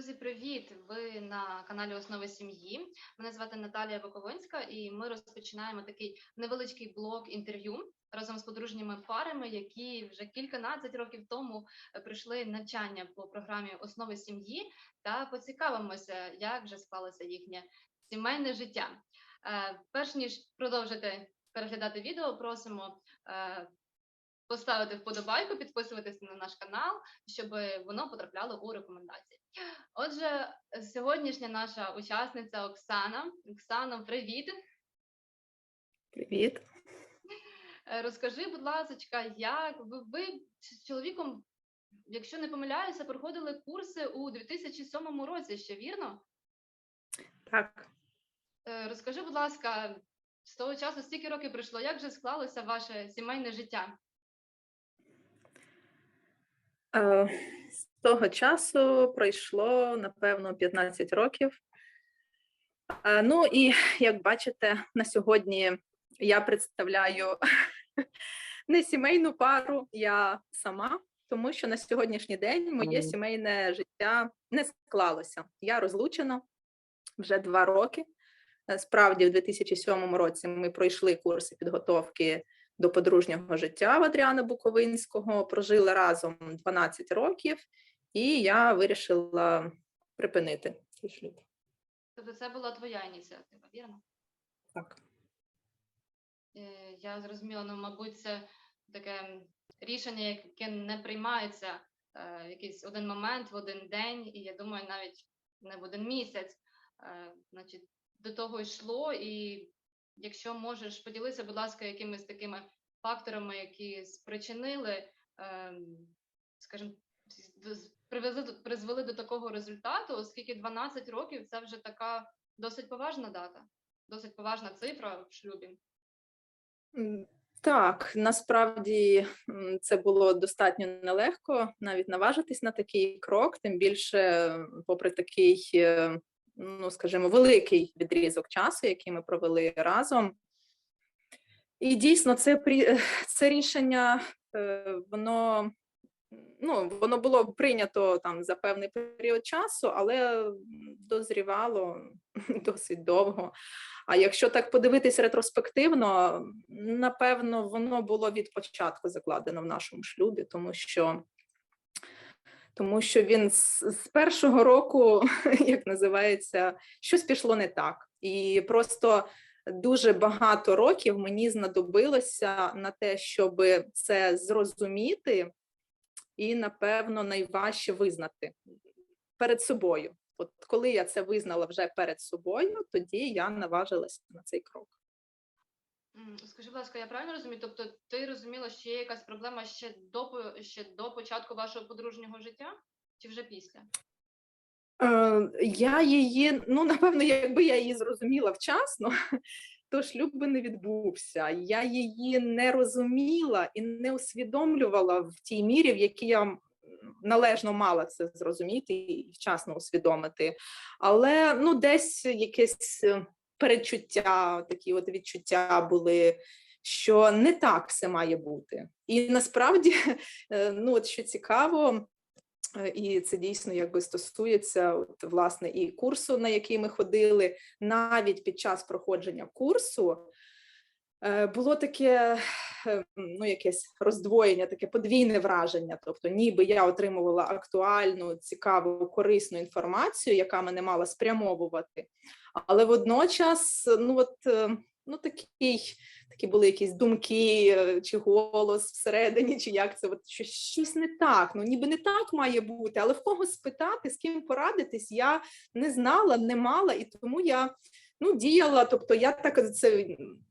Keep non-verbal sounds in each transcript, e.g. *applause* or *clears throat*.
Друзі, привіт! Ви на каналі Основи сім'ї. Мене звати Наталія Боковинська, і ми розпочинаємо такий невеличкий блок інтерв'ю разом з подружніми парами, які вже кільканадцять років тому пройшли навчання по програмі Основи сім'ї та поцікавимося, як вже склалося їхнє сімейне життя. Е, Перш ніж продовжити переглядати відео, просимо е, поставити вподобайку, підписуватися на наш канал, щоб воно потрапляло у рекомендації. Отже, сьогоднішня наша учасниця Оксана. Оксано, привіт! Привіт. Розкажи, будь ласка, як ви, ви з чоловіком, якщо не помиляюся, проходили курси у 2007 році, ще вірно? Так. Е, Розкажи, будь ласка, з того часу стільки років пройшло, як же склалося ваше сімейне життя? Е, З того часу пройшло, напевно, 15 років. Е, Ну і як бачите, на сьогодні я представляю *laughs* не сімейну пару, я сама, тому що на сьогоднішній день моє сімейне життя не склалося. Я розлучена вже два роки. Е, Справді, в 2007 році ми пройшли курси підготовки до подружнього життя в Адріана Буковинського, прожили разом 12 років, і я вирішила припинити цей шлюб. Тобто це була твоя ініціатива, вірно? Так. Е, Я зрозуміла, ну, мабуть, це таке рішення, яке не приймається е, в якийсь один момент, в один день, і я думаю, навіть не в один місяць. Е, Значить, до того йшло, і якщо можеш поділитися, будь ласка, якимись такими факторами, які спричинили, ем, скажімо, привезли призвели до такого результату, оскільки 12 років це вже така досить поважна дата, досить поважна цифра в шлюбі. Так, насправді це було достатньо нелегко навіть наважитись на такий крок, тим більше, попри такий, е, ну скажімо, великий відрізок часу, який ми провели разом. І дійсно, це *laughs* це рішення, е, воно ну, воно було прийнято там за певний період часу, але дозрівало *laughs* досить довго. А якщо так подивитись ретроспективно, напевно, воно було від початку закладено в нашому шлюбі, тому що, тому що він з, з першого року, *laughs* як називається, щось пішло не так. І просто дуже багато років мені знадобилося на те, щоб це зрозуміти, і, напевно, найважче визнати перед собою. От коли я це визнала вже перед собою, тоді я наважилася на цей крок. Скажи, будь ласка, я правильно розумію? Тобто ти розуміла, що є якась проблема ще до ще до початку вашого подружнього життя, чи вже після? Е, я її, ну напевно, якби я її зрозуміла вчасно, то шлюб би не відбувся. Я її не розуміла і не усвідомлювала в тій мірі, в якій я належно мала це зрозуміти і вчасно усвідомити. Але ну, десь якесь передчуття, такі от відчуття були. Що не так все має бути, і насправді, е, ну от що цікаво, Е, І це дійсно якби стосується от, власне і курсу, на який ми ходили. Навіть під час проходження курсу було таке е, ну, якесь роздвоєння, таке подвійне враження. Тобто, ніби я отримувала актуальну, цікаву, корисну інформацію, яка мене мала спрямовувати, але водночас, ну от е, ну такий. Такі були якісь думки е, чи голос всередині, чи як це от щось, щось не так. Ну ніби не так має бути, але в кого спитати, з ким порадитись, я не знала, не мала, і тому я ну, діяла. Тобто я так це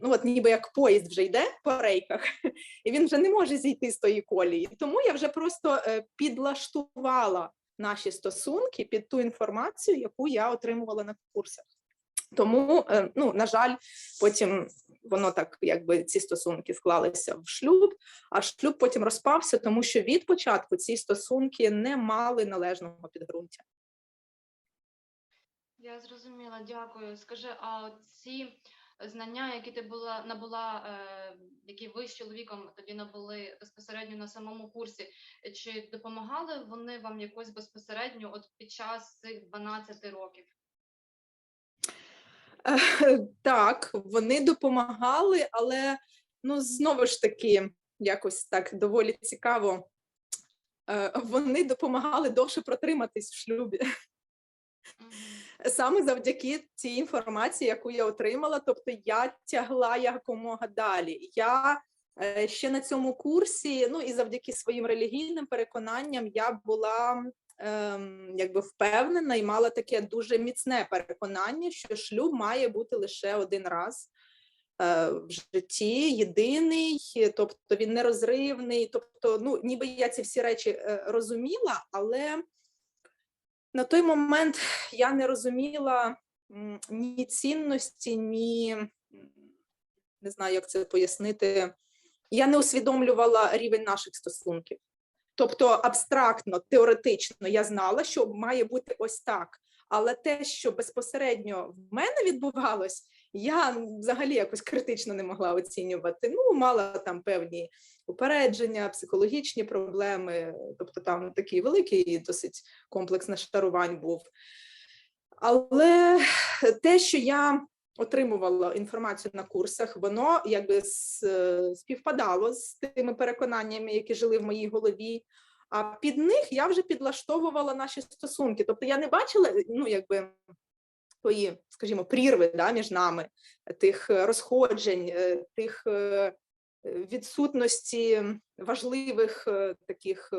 ну от ніби як поїзд вже йде по рейках, *laughs* і він вже не може зійти з тої колії. Тому я вже просто е, підлаштувала наші стосунки під ту інформацію, яку я отримувала на курсах. Тому, е, ну на жаль, потім воно так, якби ці стосунки склалися в шлюб, а шлюб потім розпався, тому що від початку ці стосунки не мали належного підґрунтя. Я зрозуміла, дякую. Скажи, а ці знання, які ти була набула, е, які ви з чоловіком тоді набули безпосередньо на самому курсі, чи допомагали вони вам якось безпосередньо от під час цих 12 років? Е, Так, вони допомагали, але ну знову ж таки, якось так доволі цікаво. е, Вони допомагали довше протриматись в шлюбі. Саме завдяки цій інформації, яку я отримала. Тобто я тягла якомога далі. Я е, ще на цьому курсі, ну і завдяки своїм релігійним переконанням, я була ем, якби впевнена і мала таке дуже міцне переконання, що шлюб має бути лише один раз. е, В житті єдиний, тобто він нерозривний. Тобто, ну ніби я ці всі речі е, розуміла, але на той момент я не розуміла ні цінності, ні не знаю, як це пояснити. Я не усвідомлювала рівень наших стосунків. Тобто, абстрактно, теоретично я знала, що має бути ось так. Але те, що безпосередньо в мене відбувалось, я взагалі якось критично не могла оцінювати. Ну, мала там певні упередження, психологічні проблеми, тобто там такий великий досить комплекс нашарувань був. Але те, що я отримувала інформацію на курсах, воно якби співпадало з тими переконаннями, які жили в моїй голові. А під них я вже підлаштовувала наші стосунки. Тобто я не бачила, ну якби тої, скажімо, прірви да, між нами, тих е, розходжень, е, тих е, відсутності важливих таких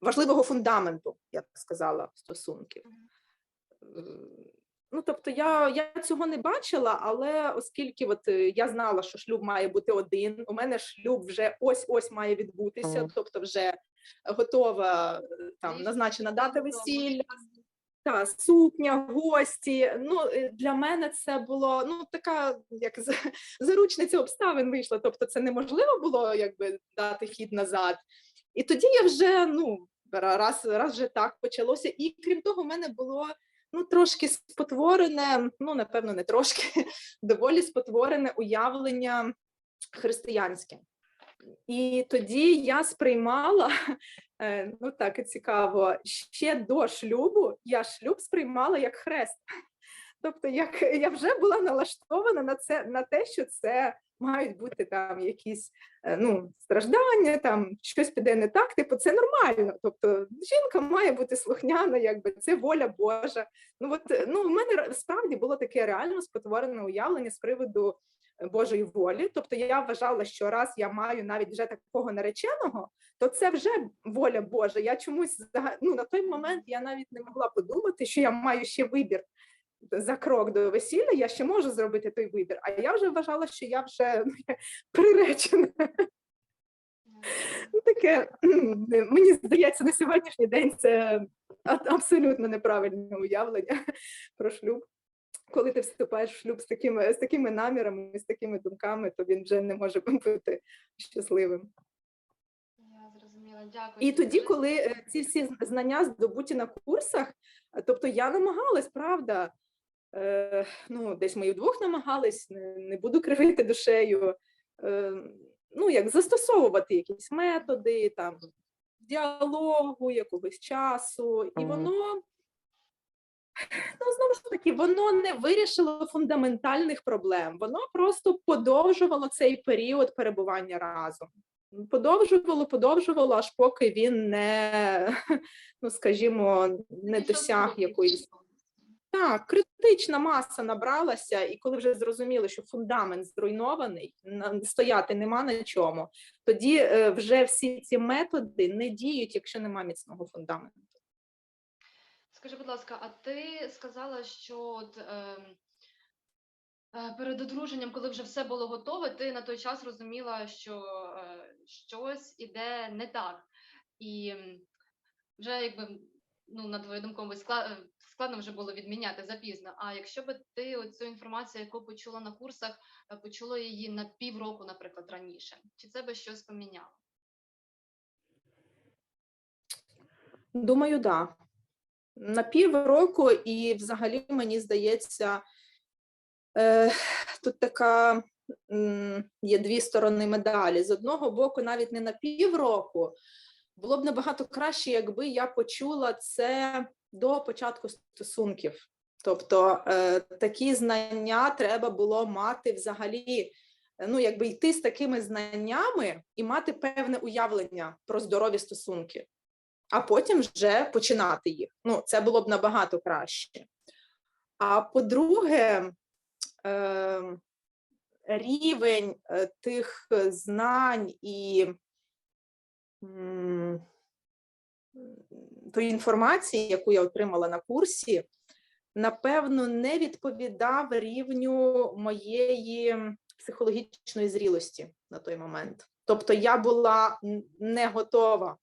важливого фундаменту, я б сказала, стосунків. Ну, тобто, я, я цього не бачила, але оскільки от я знала, що шлюб має бути один, у мене шлюб вже ось ось має відбутися, тобто вже готова там назначена дата весілля, та сукня, гості. Ну е, для мене це було ну така, як *laughs* заручниця обставин вийшла. Тобто, це неможливо було якби дати хід назад. І тоді я вже ну раз, раз вже так почалося. І крім того, в мене було ну трошки спотворене, ну напевно, не трошки, *laughs* доволі спотворене уявлення християнське. І тоді я сприймала, *laughs* е, ну так і цікаво, ще до шлюбу я шлюб сприймала як хрест. *laughs* Тобто, як я вже була налаштована на це, на те, що це мають бути там якісь е, ну, страждання, там щось піде не так. Типу, це нормально. Тобто, жінка має бути слухняна, якби це воля Божа. Ну от ну, в мене справді було таке реально спотворене уявлення з приводу Божої волі. Тобто я вважала, що раз я маю навіть вже такого нареченого, то це вже воля Божа. Я чомусь ну, на той момент я навіть не могла подумати, що я маю ще вибір за крок до весілля. Я ще можу зробити той вибір. А я вже вважала, що я вже *laughs* приречена. Ну, таке *clears throat* мені здається, на сьогоднішній день це абсолютно неправильне уявлення *laughs* про шлюб. Коли ти вступаєш в шлюб з такими, з такими намірами, з такими думками, то він вже не може *laughs* бути щасливим. Я зрозуміла, дякую. І тоді, коли е, ці всі знання здобуті на курсах, е, тобто я намагалась, правда, е, ну, десь ми і вдвох намагались, не, не буду кривити душею, е, ну, як застосовувати якісь методи, там, діалогу, якогось часу, і воно, ну, знову ж таки, воно не вирішило фундаментальних проблем, воно просто подовжувало цей період перебування разом подовжувало, подовжувало, аж поки він не, ну скажімо, не досяг якоїсь. Так, критична маса набралася, і коли вже зрозуміли, що фундамент зруйнований, стояти нема на чому, тоді е, вже всі ці методи не діють, якщо нема міцного фундаменту. Скажи, будь ласка, а ти сказала, що от, ем, е, перед одруженням, коли вже все було готове, ти на той час розуміла, що е, щось іде не так. І вже якби, ну, на твою думку, е, складно вже було відміняти запізно. А якщо би ти оцю інформацію, яку почула на курсах, е, почула її на півроку, наприклад, раніше, чи це би щось поміняло? Думаю, да. На півроку, і взагалі мені здається, Е, тут така є дві сторони медалі. З одного боку, навіть не на півроку, було б набагато краще, якби я почула це до початку стосунків. Тобто е, такі знання треба було мати взагалі, ну якби йти з такими знаннями і мати певне уявлення про здорові стосунки, а потім вже починати їх. Ну, це було б набагато краще. А по-друге, е, рівень е, тих е, знань і тої інформації, яку я отримала на курсі, напевно, не відповідав рівню моєї психологічної зрілості на той момент. Тобто я була не готова.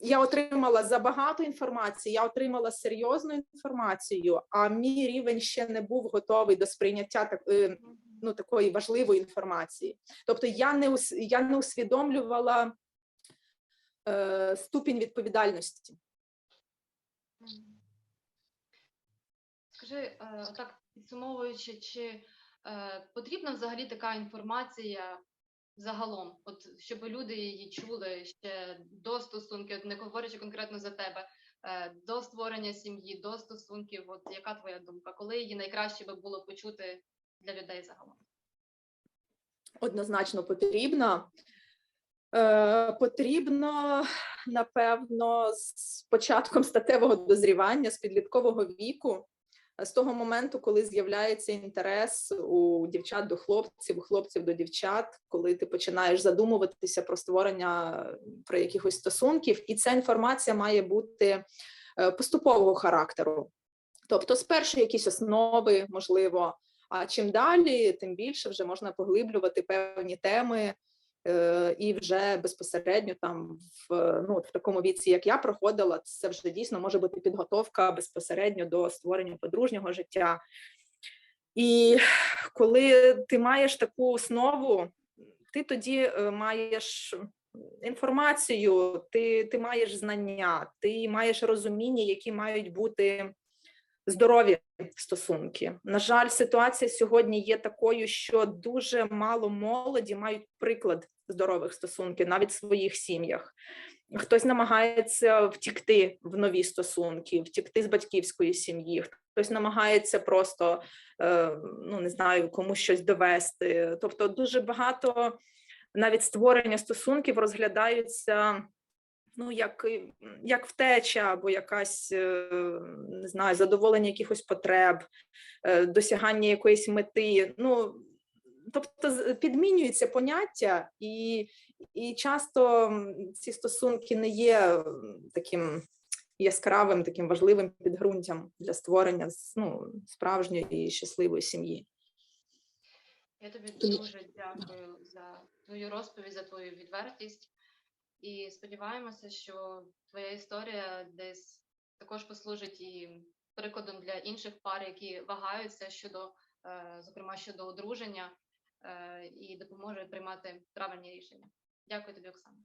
Я отримала забагато інформації, я отримала серйозну інформацію, а мій рівень ще не був готовий до сприйняття так, е, ну, такої важливої інформації. Тобто я не, я не усвідомлювала е, ступінь відповідальності. Скажи, е, так підсумовуючи, чи е, потрібна взагалі така інформація загалом, от щоб люди її чули ще до стосунків, от не говорячи конкретно за тебе, е, до створення сім'ї, до стосунків, от яка твоя думка? Коли її найкраще би було почути для людей загалом? Однозначно потрібно. Е, потрібно, напевно, з початком статевого дозрівання, з підліткового віку, з того моменту, коли з'являється інтерес у дівчат до хлопців, у хлопців до дівчат, коли ти починаєш задумуватися про створення про якихось стосунків, і ця інформація має бути е, поступового характеру. Тобто, спершу якісь основи, можливо, а чим далі, тим більше вже можна поглиблювати певні теми, і вже безпосередньо там в ну в такому віці, як я проходила, це вже дійсно може бути підготовка безпосередньо до створення подружнього життя. І коли ти маєш таку основу, ти тоді е, маєш інформацію, ти, ти маєш знання, ти маєш розуміння, які мають бути здорові стосунки. На жаль, ситуація сьогодні є такою, що дуже мало молоді мають приклад здорових стосунків навіть в своїх сім'ях. Хтось намагається втікти в нові стосунки, втікти з батьківської сім'ї, хтось намагається просто е, ну не знаю, комусь щось довести. Тобто, дуже багато навіть створення стосунків розглядаються ну, як, як втеча або якась, е, не знаю, задоволення якихось потреб, е, досягання якоїсь мети. Ну, тобто підмінюється поняття, і, і часто ці стосунки не є таким яскравим, таким важливим підґрунтям для створення ну, справжньої і щасливої сім'ї. Я тобі дуже дякую за твою розповідь, за твою відвертість. І сподіваємося, що твоя історія десь також послужить і прикладом для інших пар, які вагаються щодо, е, зокрема щодо одруження, е, і допоможе приймати правильні рішення. Дякую тобі, Оксана.